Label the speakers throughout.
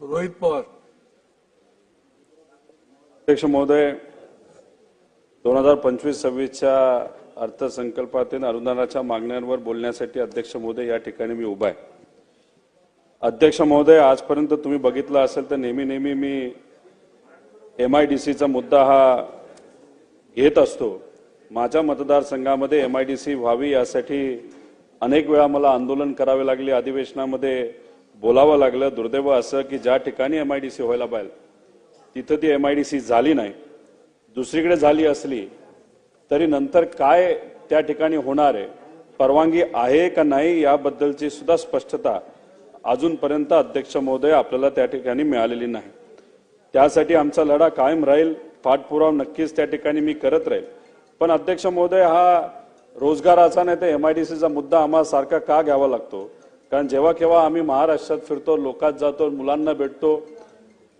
Speaker 1: रोहित पवार.
Speaker 2: अध्यक्ष महोदय दोन हजार पंचवीस सव्वीसच्या अर्थसंकल्पातील अनुदानाच्या मागण्यांवर बोलण्यासाठी अध्यक्ष महोदय या ठिकाणी मी उभा आहे. अध्यक्ष महोदय आजपर्यंत तुम्ही बघितलं असेल तर नेहमी नेहमी मी एम आय डी सीचा मुद्दा हा घेत असतो. माझ्या मतदारसंघामध्ये एम आय डी सी व्हावी यासाठी अनेक वेळा मला आंदोलन करावे लागले. अधिवेशनामध्ये बोलावं लागलं दुर्दैव असं की ज्या ठिकाणी एम आय डी सी व्हायला पाहिजे तिथं ती एम आय डी सी झाली नाही. दुसरीकडे झाली असली तरी नंतर काय त्या ठिकाणी होणार आहे परवानगी आहे का नाही याबद्दलची सुद्धा स्पष्टता अजूनपर्यंत अध्यक्ष महोदय आपल्याला त्या ठिकाणी मिळालेली नाही. त्यासाठी आमचा लढा कायम राहील पाठपुरावा नक्कीच त्या ठिकाणी मी करत राहील. पण अध्यक्ष महोदय हा रोजगाराचा नाही तर एम आय डी सीचा मुद्दा आम्हाला सारखा का घ्यावा लागतो? कारण जेव्हा केव्हा आम्ही महाराष्ट्रात फिरतो लोकात जातो मुलांना भेटतो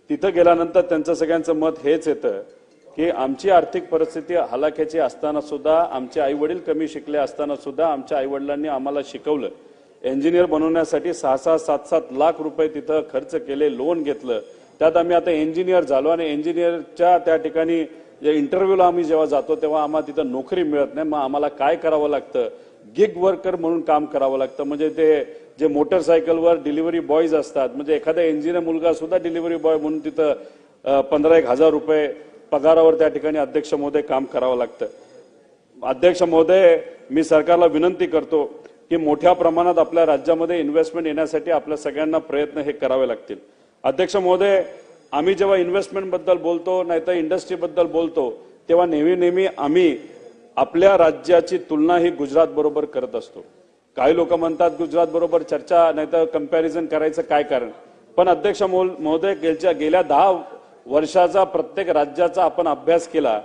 Speaker 2: तिथं गेल्यानंतर त्यांचं सगळ्यांचं मत हेच येतं की आमची आर्थिक परिस्थिती हलाख्याची असताना सुद्धा आमचे आई वडील कमी शिकले असताना सुद्धा आमच्या आई वडिलांनी आम्हाला शिकवलं. इंजिनियर बनवण्यासाठी सहा सहा सात सात लाख रुपये तिथं खर्च केले लोन घेतलं. त्यात आम्ही आता इंजिनियर झालो आणि इंजिनियरच्या त्या ठिकाणी जे इंटरव्ह्यूला आम्ही जेव्हा जातो तेव्हा आम्हाला तिथं नोकरी मिळत नाही. मग आम्हाला काय करावं लागतं? गिग वर्कर म्हणून काम करावं लागतं. म्हणजे ते जे मोटरसायकलवर डिलिव्हरी बॉयज असतात म्हणजे एखादा इंजिनियर मुलगा सुद्धा डिलिव्हरी बॉय म्हणून तिथं पंधरा एक हजार रुपये पगारावर त्या ठिकाणी अध्यक्ष महोदय काम करावं लागतं. अध्यक्ष महोदय मी सरकारला विनंती करतो की मोठ्या प्रमाणात आपल्या राज्यामध्ये इन्व्हेस्टमेंट येण्यासाठी आपल्या सगळ्यांना प्रयत्न हे करावे लागतील. अध्यक्ष महोदय आम्ही जेव्हा इन्व्हेस्टमेंटबद्दल बोलतो नाहीतर इंडस्ट्रीबद्दल बोलतो तेव्हा नेहमी नेहमी आम्ही आपल्या राज्याची तुलना ही गुजरात बरोबर करत असतो. काही लोक म्हणतात गुजरात बरोबर चर्चा नाहीतर कंपॅरिझन करायचं काय कारण? पण अध्यक्ष महोदय गेलच्या गेल्या दहा वर्षाचा प्रत्येक राज्याचा आपण अभ्यास केला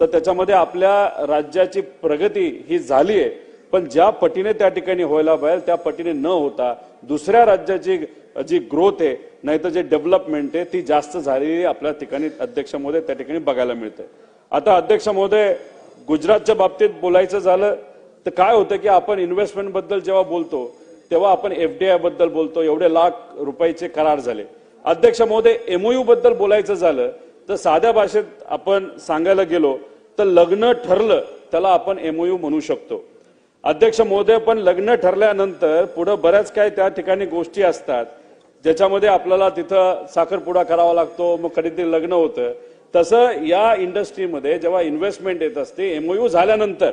Speaker 2: तर त्याच्यामध्ये आपल्या राज्याची प्रगती ही झाली आहे पण ज्या पटीने त्या ठिकाणी व्हायला पाहिजे त्या पटीने न होता दुसऱ्या राज्याची जी ग्रोथ आहे नाहीतर जे डेव्हलपमेंट आहे ती जास्त झालेली आपल्या ठिकाणी अध्यक्ष महोदय त्या ठिकाणी बघायला मिळते आता अध्यक्ष महोदय गुजरातच्या बाबतीत बोलायचं झालं तर काय होतं की आपण इन्व्हेस्टमेंटबद्दल जेव्हा बोलतो तेव्हा आपण एफडीआयबद्दल बोलतो. एवढे लाख रुपयाचे करार झाले. अध्यक्ष महोदय एमओयू बद्दल बोलायचं झालं तर साध्या भाषेत आपण सांगायला गेलो तर लग्न ठरलं त्याला आपण एमओयू म्हणू शकतो. अध्यक्ष महोदय पण लग्न ठरल्यानंतर पुढे बऱ्याच काय त्या ठिकाणी गोष्टी असतात ज्याच्यामध्ये आपल्याला तिथं साखरपुडा करावा लागतो मग कधीतरी लग्न होतं. तसं या इंडस्ट्रीमध्ये जेव्हा इन्व्हेस्टमेंट येत असते एमओयू झाल्यानंतर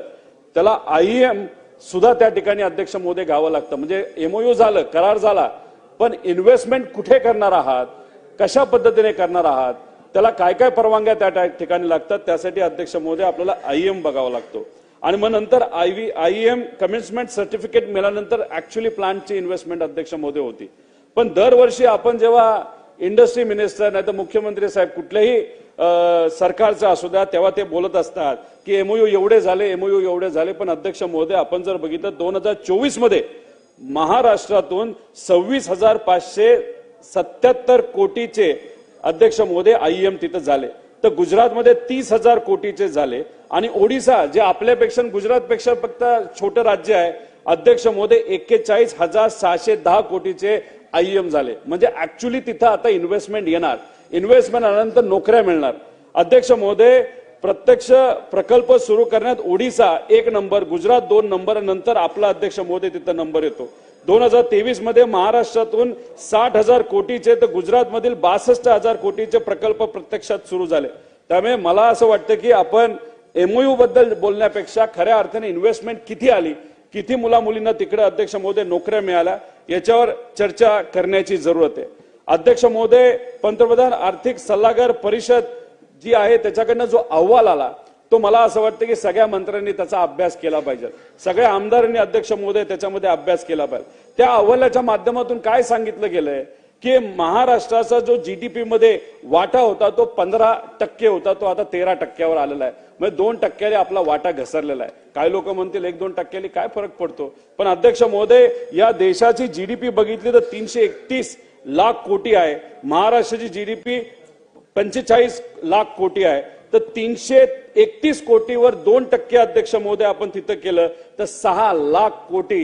Speaker 2: त्याला आयएम सुद्धा त्या ठिकाणी अध्यक्ष मोदी घ्यावं लागतं. म्हणजे एमओयू झालं करार झाला पण इन्व्हेस्टमेंट कुठे करणार आहात? कशा पद्धतीने करणार आहात? त्याला काय काय परवानग्या त्या ठिकाणी लागतात? त्यासाठी अध्यक्ष मोदी आपल्याला आयएम बघावा लागतो. आणि मग नंतर I V I M commencement certificate मिळाल्यानंतर ऍक्च्युली प्लांटची इन्व्हेस्टमेंट अध्यक्ष मोदी होती. पण दरवर्षी आपण जेव्हा इंडस्ट्री मिनिस्टर नाही तर मुख्यमंत्री साहेब कुठल्याही सरकारचं असू द्या तेव्हा ते बोलत असतात की एमओयू एवढे झाले एमओयू एवढे झाले पण अध्यक्ष महोदय आपण जर बघितलं दोन हजार चोवीसमध्ये महाराष्ट्रातून सव्वीस हजार पाचशे सत्याहत्तर कोटीचे अध्यक्ष महोदय आयएम तिथं झाले. तर गुजरातमध्ये तीस हजार कोटीचे झाले. आणि ओडिसा जे आपल्यापेक्षा गुजरातपेक्षा फक्त छोटं राज्य आहे अध्यक्ष महोदय एक्केचाळीस हजार सहाशे दहा कोटीचे आयएम झाले. म्हणजे ऍक्च्युली तिथं आता इन्व्हेस्टमेंट येणार. इन्व्हेस्टमेंट आल्यानंतर नोकऱ्या मिळणार. अध्यक्ष महोदय प्रत्यक्ष प्रकल्प सुरू करण्यात ओडिसा एक नंबर गुजरात दोन नंबर नंतर आपला अध्यक्ष मोदी तिथं नंबर येतो. दोन हजार तेवीसमध्ये महाराष्ट्रातून साठ हजार कोटीचे तर गुजरातमधील बासष्ट हजार कोटीचे प्रकल्प प्रत्यक्षात सुरू झाले. त्यामुळे मला असं वाटतं की आपण एमओयू बद्दल बोलण्यापेक्षा खऱ्या अर्थाने इन्व्हेस्टमेंट किती आली किती मुला मुलींना तिकडे अध्यक्ष महोदय नोकऱ्या मिळाल्या याच्यावर चर्चा करण्याची जरूरत आहे. अध्यक्ष महोदय पंतप्रधान आर्थिक सल्लागार परिषद जी आहे त्याच्याकडनं जो अहवाल आला तो मला असं वाटतं की सगळ्या मंत्र्यांनी त्याचा अभ्यास केला पाहिजे. सगळ्या आमदारांनी अध्यक्ष महोदय त्याच्यामध्ये अभ्यास केला पाहिजे. त्या अहवालाच्या माध्यमातून काय सांगितलं गेलंय? की महाराष्ट्राचा जो जीडीपी मध्ये वाटा होता तो पंधरा टक्के होता तो आता तेरा टक्क्यावर आलेला आहे. म्हणजे दोन टक्क्याने आपला वाटा घसरलेला आहे. काही लोक म्हणतील एक दोन टक्क्याने काय फरक पडतो? पण अध्यक्ष महोदय या देशाची जीडीपी बघितली तर तीनशे एकतीस लाख कोटी आहे. महाराष्ट्राची जीडीपी पंचेचाळीस लाख कोटी आहे. तर तीनशे एकतीस कोटीवर दोन टक्के अध्यक्ष महोदय आपण तिथं केलं तर सहा लाख कोटी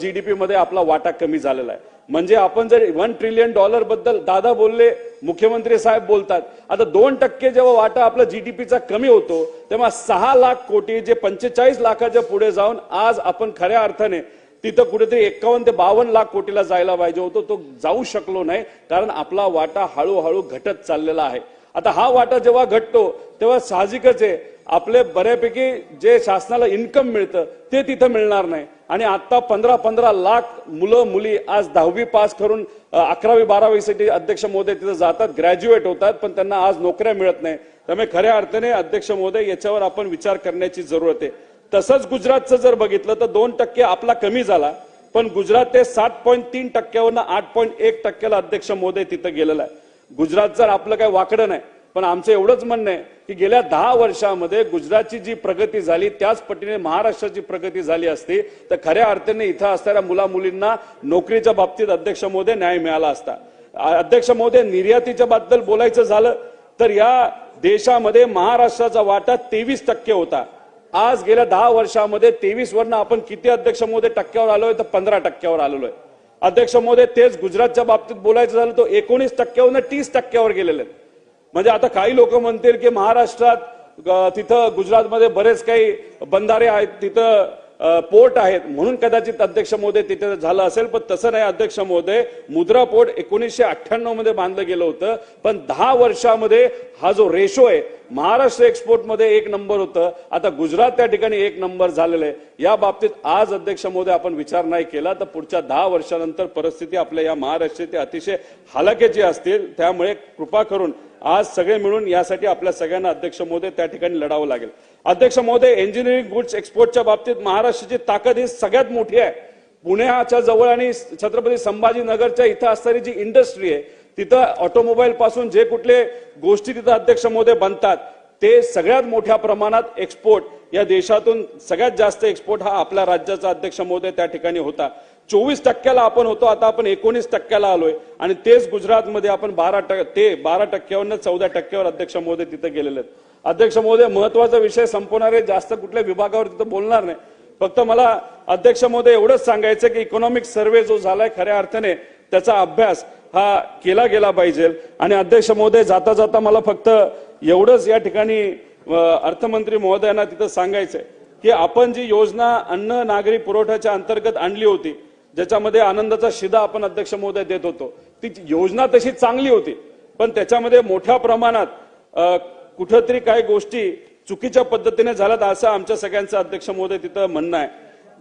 Speaker 2: जीडीपी मध्ये आपला वाटा कमी झालेला आहे. म्हणजे आपण जर वन ट्रिलियन डॉलरबद्दल दादा बोलले मुख्यमंत्री साहेब बोलतात. आता दोन टक्के जेव्हा वाटा आपला जीडीपीचा कमी होतो तेव्हा सहा लाख कोटी जे पंचेचाळीस लाखाच्या पुढे जाऊन आज आपण खऱ्या अर्थाने तिथं कुठेतरी एकावन्न ते बावन्न लाख कोटीला जायला पाहिजे होतो. तो जाऊ शकलो नाही कारण आपला वाटा हळूहळू घटत चाललेला आहे. आता हा वाटा जेव्हा घटतो तेव्हा साहजिकच आहे आपले बऱ्यापैकी जे शासनाला इन्कम मिळतं ते तिथं मिळणार नाही. आणि आता पंधरा पंधरा लाख मुलं मुली आज दहावी पास करून अकरावी बारावीसाठी अध्यक्ष महोदय तिथं जातात ग्रॅज्युएट होतात पण त्यांना आज नोकऱ्या मिळत नाही. त्यामुळे खऱ्या अर्थाने अध्यक्ष महोदय याच्यावर आपण विचार करण्याची जरूरत आहे. तसंच गुजरातचं जर बघितलं तर दोन टक्के आपला कमी झाला पण गुजरात ते सात पॉईंट तीन टक्क्यावरनं आठ पॉईंट एक टक्क्याला अध्यक्ष मोदी तिथं गेलेला आहे. गुजरात जर आपलं काही वाकडं नाही पण आमचं एवढंच म्हणणं आहे की गेल्या दहा वर्षामध्ये गुजरातची जी प्रगती झाली त्याच पटीने महाराष्ट्राची प्रगती झाली असती तर खऱ्या अर्थाने इथं असणाऱ्या मुला मुलींना नोकरीच्या बाबतीत अध्यक्ष मोदी न्याय मिळाला असता. अध्यक्ष मोदी निर्यातीच्या बद्दल बोलायचं झालं तर या देशामध्ये महाराष्ट्राचा वाटा तेवीस टक्के होता. आज गेल्या दहा वर्षामध्ये तेवीस वरनं आपण किती अध्यक्ष महोदय टक्क्यावर आलोय तर पंधरा टक्क्यावर आलेलो आहे अध्यक्ष महोदय तेच गुजरातच्या बाबतीत बोलायचं झालं तो एकोणीस टक्क्यावरनं तीस टक्क्यावर गेलेले आहेत. म्हणजे आता काही लोक म्हणतील की महाराष्ट्रात तिथं गुजरातमध्ये बरेच काही बंधारे आहेत तिथं पोर्ट आहेत. म्हणून कदाचित अध्यक्ष महोदय तिथे झालं असेल पण तसं नाही अध्यक्ष महोदय. मुद्रा पोर्ट एकोणीसशे अठ्ठ्याण्णवमध्ये बांधलं गेलं होतं. पण दहा वर्षामध्ये हा जो रेशो आहे महाराष्ट्र एक्सपोर्टमध्ये एक नंबर होतं. आता गुजरात त्या ठिकाणी एक नंबर झालेलं आहे. या बाबतीत आज अध्यक्ष महोदय आपण विचार नाही केला तर पुढच्या दहा वर्षानंतर परिस्थिती आपल्या या महाराष्ट्राची अतिशय हालाकीची असतील. त्यामुळे कृपा करून आज सगळे मिळून यासाठी आपल्या सगळ्यांना अध्यक्ष महोदय त्या ठिकाणी लढावं लागेल. अध्यक्ष महोदय इंजिनिअरिंग गुड्स एक्सपोर्टच्या बाबतीत महाराष्ट्राची ताकद ही सगळ्यात मोठी आहे. पुण्याच्या जवळ आणि छत्रपती संभाजीनगरच्या इथं असणारी जी इंडस्ट्री आहे तिथं ऑटोमोबाईल पासून जे कुठले गोष्टी तिथं अध्यक्ष महोदय बनतात ते सगळ्यात मोठ्या प्रमाणात एक्सपोर्ट या देशातून सगळ्यात जास्त एक्सपोर्ट हा आपल्या राज्याचा अध्यक्ष महोदय त्या ठिकाणी होता. चोवीस टक्क्याला आपण होतो आता आपण एकोणीस टक्क्याला आलोय. आणि तेच गुजरातमध्ये आपण बारा टक्के ते बारा टक्क्यावरनं चौदा टक्क्यावर अध्यक्ष महोदय तिथे गेलेले आहेत. अध्यक्ष महोदय महत्त्वाचा विषय संपवणारे जास्त कुठल्या विभागावर तिथं बोलणार नाही. फक्त मला अध्यक्ष महोदय एवढंच सांगायचं की इकॉनॉमिक सर्व्हे जो झालाय खऱ्या अर्थाने त्याचा अभ्यास हा केला गेला पाहिजे. आणि अध्यक्ष महोदय जाता जाता मला फक्त एवढंच या ठिकाणी अर्थमंत्री महोदयांना तिथं सांगायचंय की आपण जी योजना अन्न नागरी पुरवठ्याच्या अंतर्गत आणली होती ज्याच्यामध्ये आनंदाचा शिदा आपण अध्यक्ष महोदय देत होतो. ती योजना तशी चांगली होती. पण त्याच्यामध्ये मोठ्या प्रमाणात कुठंतरी काही गोष्टी चुकीच्या पद्धतीने झाल्यात असं आमच्या सगळ्यांचं अध्यक्ष महोदय तिथं म्हणणं आहे.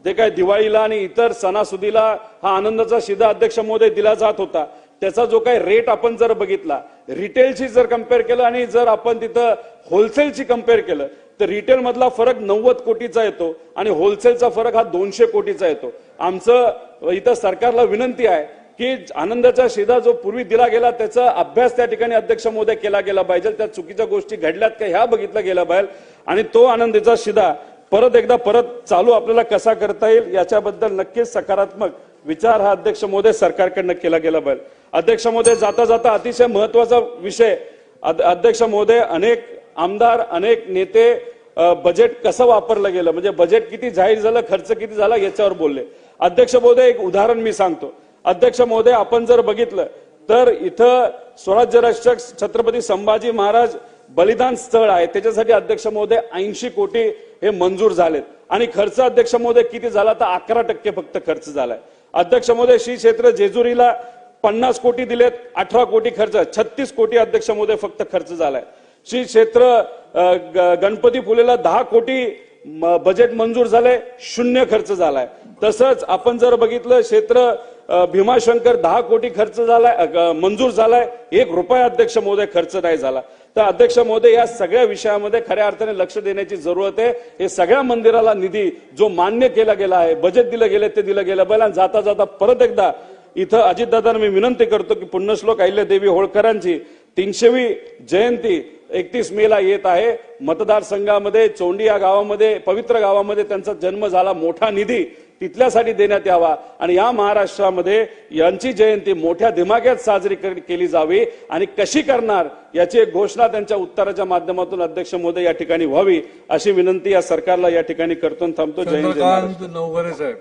Speaker 2: जे काय दिवाळीला आणि इतर सणासुदीला हा आनंदाचा शिदा अध्यक्ष महोदय दिला जात होता. त्याचा जो काही रेट आपण जर बघितला रिटेलशी जर कंपेअर केलं आणि जर आपण तिथं होलसेलशी कंपेअर केलं तर रिटेलमधला फरक नव्वद कोटीचा येतो आणि होलसेलचा फरक हा दोनशे कोटीचा येतो. आमचं इथं सरकारला विनंती आहे की आनंदाचा शिदा जो पूर्वी दिला गेला त्याचा अभ्यास त्या ठिकाणी अध्यक्ष महोदय केला गेला पाहिजे. त्या चुकीच्या गोष्टी घडल्यात का ह्या बघितलं गेल्या पाहिजे. आणि तो आनंदीचा शिदा परत एकदा परत चालू आपल्याला कसा करता येईल याच्याबद्दल नक्कीच सकारात्मक विचार हा अध्यक्ष महोदय सरकारकडनं केला गेला पाहिजे. अध्यक्ष महोदय जाता जाता अतिशय महत्त्वाचा विषय. अध्यक्ष महोदय अनेक आमदार अनेक नेते बजेट कसं वापरलं गेलं? म्हणजे बजेट किती जाहीर झालं खर्च किती झाला याच्यावर बोलले. अध्यक्ष महोदय एक उदाहरण मी सांगतो. अध्यक्ष महोदय आपण जर बघितलं तर इथं स्वराज्य रक्षक छत्रपती संभाजी महाराज बलिदान स्थळ आहे. त्याच्यासाठी अध्यक्ष महोदय ऐंशी कोटी हे मंजूर झालेत. आणि खर्च अध्यक्ष महोदय किती झाला तर अकरा टक्के फक्त खर्च झालाय. अध्यक्ष महोदय श्री क्षेत्र जेजुरीला पन्नास कोटी दिलेत अठरा कोटी खर्च छत्तीस कोटी अध्यक्ष महोदय फक्त खर्च झालाय. श्री क्षेत्र ग- गणपती फुलेला दहा कोटी बजेट मंजूर झालंय शून्य खर्च झालाय. तसंच आपण जर बघितलं क्षेत्र भीमाशंकर दहा कोटी खर्च झालाय मंजूर झालाय एक रुपया अध्यक्ष महोदय खर्च नाही झाला. तर अध्यक्ष महोदय या सगळ्या विषयामध्ये खऱ्या अर्थाने लक्ष देण्याची जरूरत आहे. हे सगळ्या मंदिराला निधी जो मान्य केला गेला आहे बजेट दिलं गेलं ते दिलं गेलं पाहिजे आणि जाता जाता परत एकदा इथं अजितदादांना मी विनंती करतो की पुण्यश्लोक अहिल्यादेवी होळकरांची तीनशेवी जयंती एकतीस मे ला येत आहे. मतदारसंघामध्ये चोंडी या गावामध्ये पवित्र गावामध्ये त्यांचा जन्म झाला. मोठा निधी तिथल्यासाठी देण्यात यावा. आणि या महाराष्ट्रामध्ये यांची जयंती मोठ्या दिमाग्यात साजरी केली जावी. आणि कशी करणार याची एक घोषणा त्यांच्या उत्तराच्या माध्यमातून अध्यक्ष मोदी या ठिकाणी व्हावी अशी विनंती या सरकारला या ठिकाणी करतो थांबतो. जय हिंद,
Speaker 1: साहेब.